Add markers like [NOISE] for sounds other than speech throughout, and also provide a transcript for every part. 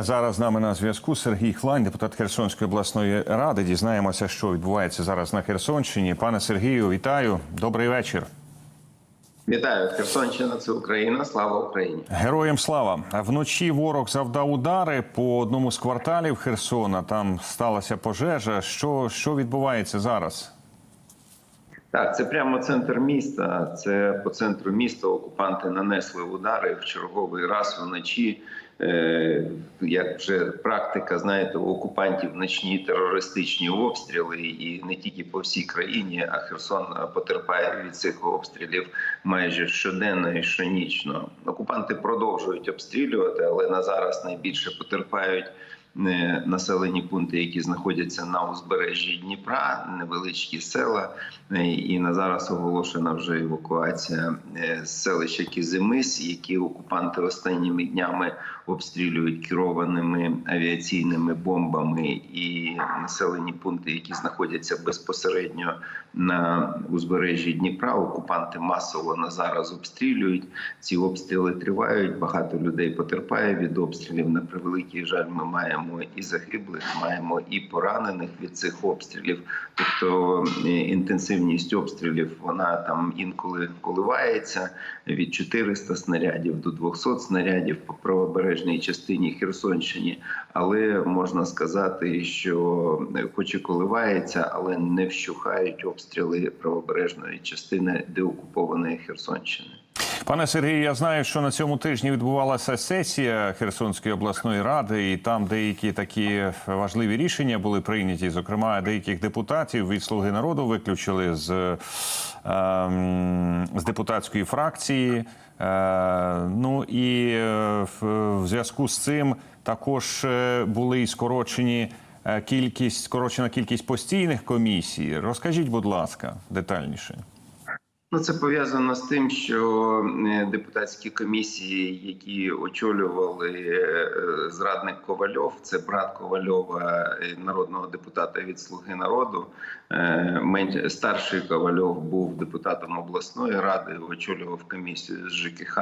Зараз з нами на зв'язку Сергій Хлань, депутат Херсонської обласної ради. Дізнаємося, що відбувається зараз на Херсонщині. Пане Сергію, вітаю. Добрий вечір. Вітаю, Херсонщина, це Україна. Слава Україні. Героям слава вночі. Ворог завдав удари по одному з кварталів Херсона. Там сталася пожежа. Що, що відбувається зараз? Так, це прямо центр міста. Це по центру міста окупанти нанесли удари в черговий раз вночі. Е, Як вже практика, знаєте, у окупантів ночні терористичні обстріли, і не тільки по всій країні, а Херсон потерпає від цих обстрілів майже щоденно і щонічно. Окупанти продовжують обстрілювати, але на зараз найбільше потерпають. Е, Населені пункти, які знаходяться на узбережжі Дніпра, невеличкі села, Е, і на зараз оголошена вже евакуація е, з селища Кізимис, які окупанти останніми днями обстрілюють керованими авіаційними бомбами і населені пункти, які знаходяться безпосередньо на узбережжі Дніпра. Окупанти масово на зараз обстрілюють. Ці обстріли тривають. Багато людей потерпає від обстрілів. На превеликий жаль, ми маємо і загиблих, маємо і поранених від цих обстрілів. Тобто інтенсивність обстрілів вона там інколи коливається від 400 снарядів до 200 снарядів по правобережній частині Херсонщині. Але можна сказати, що хоч і коливається, але не вщухають обстріли правобережної частини деокупованої Херсонщини. Пане Сергію, я знаю, що на цьому тижні відбувалася сесія Херсонської обласної ради, і там деякі такі важливі рішення були прийняті. Зокрема, деяких депутатів від Слуги народу виключили з, ем, з депутатської фракції. Е, ну і е, в, зв'язку з цим також е, були скорочені кількість, скорочена кількість постійних комісій. Розкажіть, будь ласка, детальніше. Ну, це пов'язано з тим, що е, депутатські комісії, які очолювали е, зрадник Ковальов, це брат Ковальова, е, народного депутата від Слуги народу. Старший Ковальов був депутатом обласної ради, очолював комісію з ЖКХ.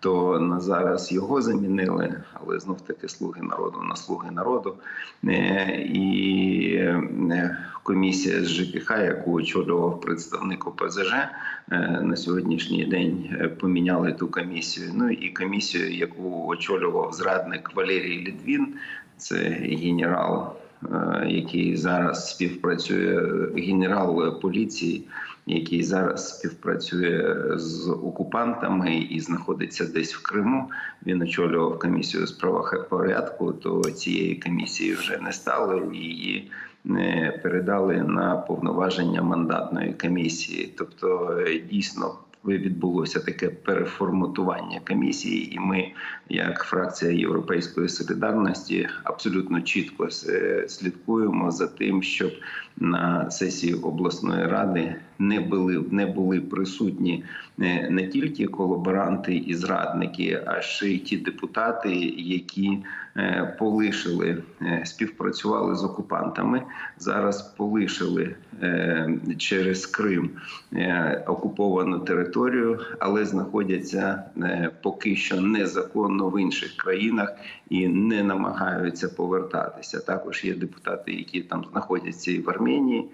То на зараз його замінили, але знов таки слуги народу на слуги народу. І комісія з ЖКХ, яку очолював представник ОПЗЖ, е, на сьогоднішній день е, поміняли ту комісію. Ну і комісію, яку очолював зрадник Валерій Лідвін, це генерал, е, який зараз співпрацює, генерал поліції, який зараз співпрацює з окупантами і знаходиться десь в Криму. Він очолював комісію з правопорядку, то цієї комісії вже не стало її передали на повноваження мандатної комісії. Тобто, е, дійсно. Відбулося таке переформатування комісії, і ми, як фракція Європейської солідарності, абсолютно чітко е, слідкуємо за тим, щоб на сесії обласної ради не були не були присутні е, не тільки колаборанти і зрадники, а ще й ті депутати, які е, полишили, е, співпрацювали з окупантами. Зараз полишили через Крим окуповану територію, але знаходяться поки що незаконно в інших країнах і не намагаються повертатися. Також є депутати, які там знаходяться і в Арменії,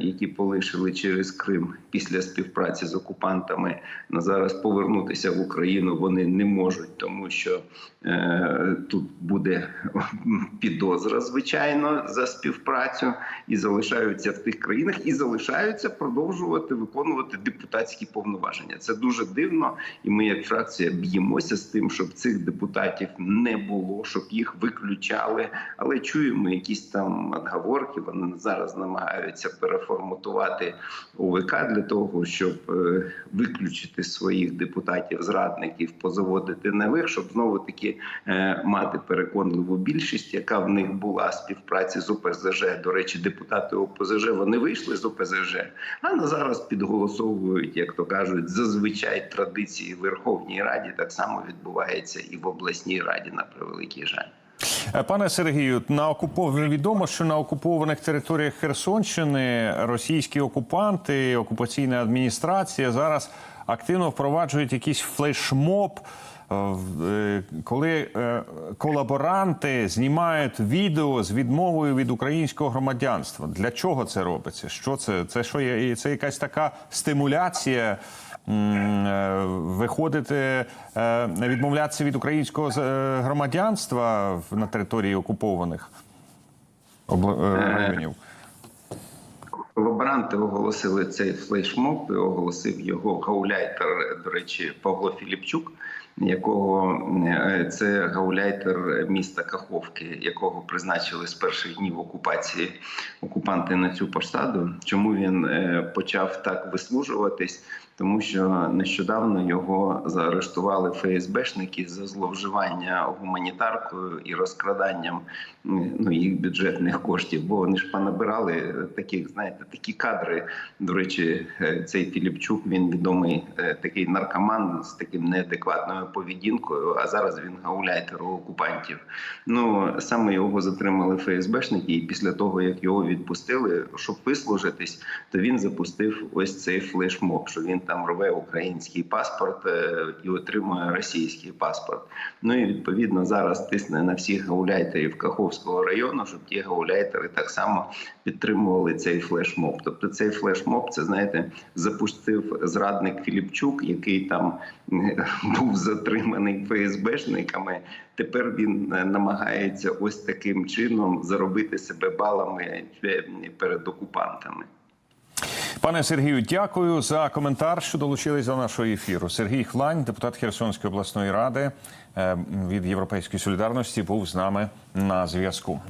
які полишили через Крим після співпраці з окупантами. На зараз повернутися в Україну вони не можуть, тому що е, тут буде [LAUGHS] підозра, звичайно, за співпрацю і залишаються в тих країнах, і залишаються продовжувати виконувати депутатські повноваження. Це дуже дивно, і ми, як фракція, б'ємося з тим, щоб цих депутатів не було, щоб їх виключали. Але чуємо якісь там отговорки. Вони зараз намагаються переформатувати ОВК для того, щоб е, виключити своїх депутатів зрадників, позаводити нових, щоб знову таки е, мати переконливу більшість, яка в них була співпраці з ОПЗЖ. До речі, депутати ОПЗЖ вони вийшли з ОПЗЖ, а на зараз підголосовують, як то кажуть, зазвичай традиції в Верховній Раді так само відбувається і в обласній раді на превеликий жаль. Е, Пане Сергію, на окупов... відомо, що на окупованих територіях Херсонщини російські окупанти, окупаційна адміністрація зараз активно впроваджують якийсь флешмоб коли е, колаборанти знімають відео з відмовою від українського громадянства. Для чого це робиться? Що це? Це що є? Це якась така стимуляція е, виходити, е, відмовлятися від українського е, громадянства на території окупованих е, районів? Колаборанти оголосили цей флешмоб, і оголосив його гауляйтер, до речі, Павло Філіпчук, якого е, це гауляйтер міста Каховки, якого призначили з перших днів окупації окупанти на цю посаду. Чому він е, почав так вислужуватись? Тому що нещодавно його заарештували ФСБшники за зловживання гуманітаркою і розкраданням ну, їх бюджетних коштів. Бо вони ж понабирали таких, знаєте, такі кадри. До речі, е, цей Філіпчук він відомий е, такий наркоман з таким неадекватною поведінкою. А зараз він гауляйтер окупантів. Ну саме його затримали ФСБшники, і після того як його відпустили, щоб вислужитись, то він запустив ось цей флешмоб, що він там рве український паспорт е, і отримує російський паспорт. Ну і відповідно зараз тисне на всіх гауляйтерів Каховського району, щоб ті гауляйтери так само підтримували цей флешмоб. Тобто цей флешмоб, це знаєте, запустив зрадник Філіпчук, який там е, був затриманий ФСБшниками. Тепер він е, намагається ось таким чином заробити себе балами перед окупантами. Пане Сергію, дякую за коментар, що долучились до нашого ефіру. Сергій Хлань, депутат Херсонської обласної ради е, від Європейської солідарності, був з нами на зв'язку.